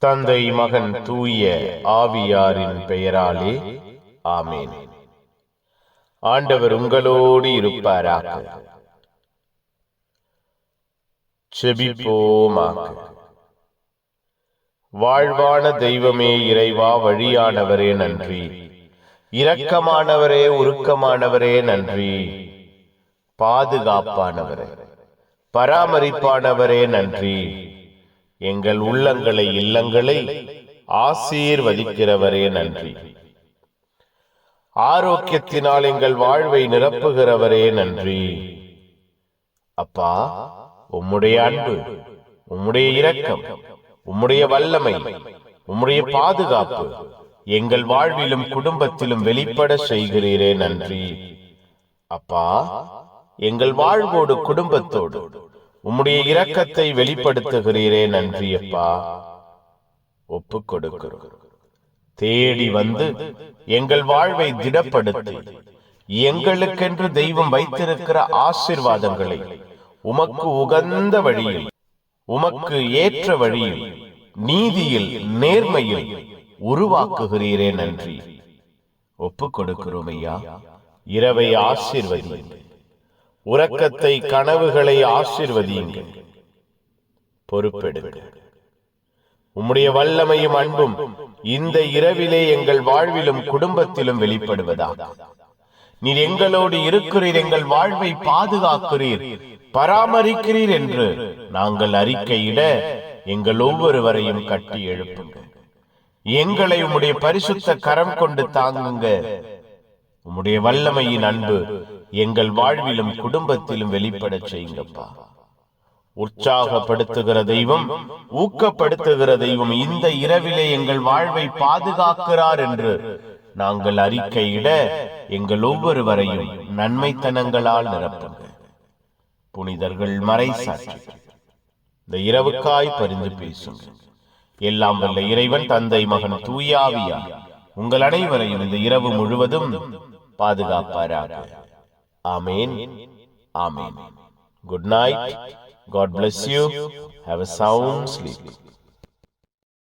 தந்தை மகன் தூய ஆவியாரின் பெயராலே ஆமேன். ஆண்டவர் உங்களோடு இருப்பாராக. செபிப்போமாக. வாழ்வான தெய்வமே இறைவா வழியானவரே நன்றி. இரக்கமானவரே உருக்கமானவரே நன்றி. பாதுகாப்பானவரே பராமரிப்பானவரே நன்றி. எங்கள் உள்ளங்களை இல்லங்களை ஆசீர்வதிக்கிறவரே நன்றி. ஆரோக்கியத்தினால் எங்கள் வாழ்வை நிரப்புகிறவரே நன்றி. அப்பா உம்முடைய அன்பு உம்முடைய இரக்கம் உம்முடைய வல்லமை உம்முடைய பாதுகாப்பு எங்கள் வாழ்விலும் குடும்பத்திலும் வெளிப்பட செய்கிறீரே நன்றி. அப்பா எங்கள் வாழ்வோடு குடும்பத்தோடு உம்முடைய இரக்கத்தை வெளிப்படுத்துகிறீரே நன்றி அப்பா கொடுக்கிறோம் தேடி வந்து எங்கள் வாழ்வை திடப்படுத்தி எங்களுக்கென்று தெய்வம் வைத்திருக்கிற ஆசிர்வாதங்களை உமக்கு உகந்த வழியில் உமக்கு ஏற்ற வழியில் நீதியில் நேர்மையில் உருவாக்குகிறீரே நன்றி. ஒப்புக் கொடுக்கிறோம் ஐயா. இரவை ஆசிர்வதி உறக்கத்தை கனவுகளை ஆசிர்வதியுங்கள். பொறுப்பெடுங்கள். உம்முடைய வல்லமையும் அன்பும் இந்த இரவிலே எங்கள் வாழ்விலும் குடும்பத்திலும் வெளிப்படுவதாக. நீர் எங்களோடு இருக்கிறீர் எங்கள் வாழ்வை பாதுகாக்கிறீர் பராமரிக்கிறீர் என்று நாங்கள் அறிக்கையிட எங்கள் ஒவ்வொருவரையும் கட்டி எழுப்புங்கள். எங்களை உம்முடைய பரிசுத்த கரம் கொண்டு தாங்குங்க உம்முடைய வல்லமையின் அன்பு எங்கள் வாழ்விலும் குடும்பத்திலும் வெளிப்படச் செய்யுங்கப்பா. உற்சாகப்படுத்துகிற தெய்வம் ஊக்கப்படுத்துகிற தெய்வம் இந்த இரவிலே எங்கள் வாழ்வை பாதுகாக்கிறார் என்று நாங்கள் அறிக்கையிட எங்கள் ஒவ்வொருவரையும் நன்மைத்தனங்களால் நிரப்புங்க. புனிதர்கள் மறை சாட்சி இந்த இரவுக்காய் பரிந்து பேசுங்க. எல்லாம் வல்ல இறைவன் தந்தை மகன் தூயாவியா உங்கள் அனைவரையும் இந்த இரவு முழுவதும் பாதுகாப்பாராக. Amen. Amen. Good night. God bless you. Have a sound sleep.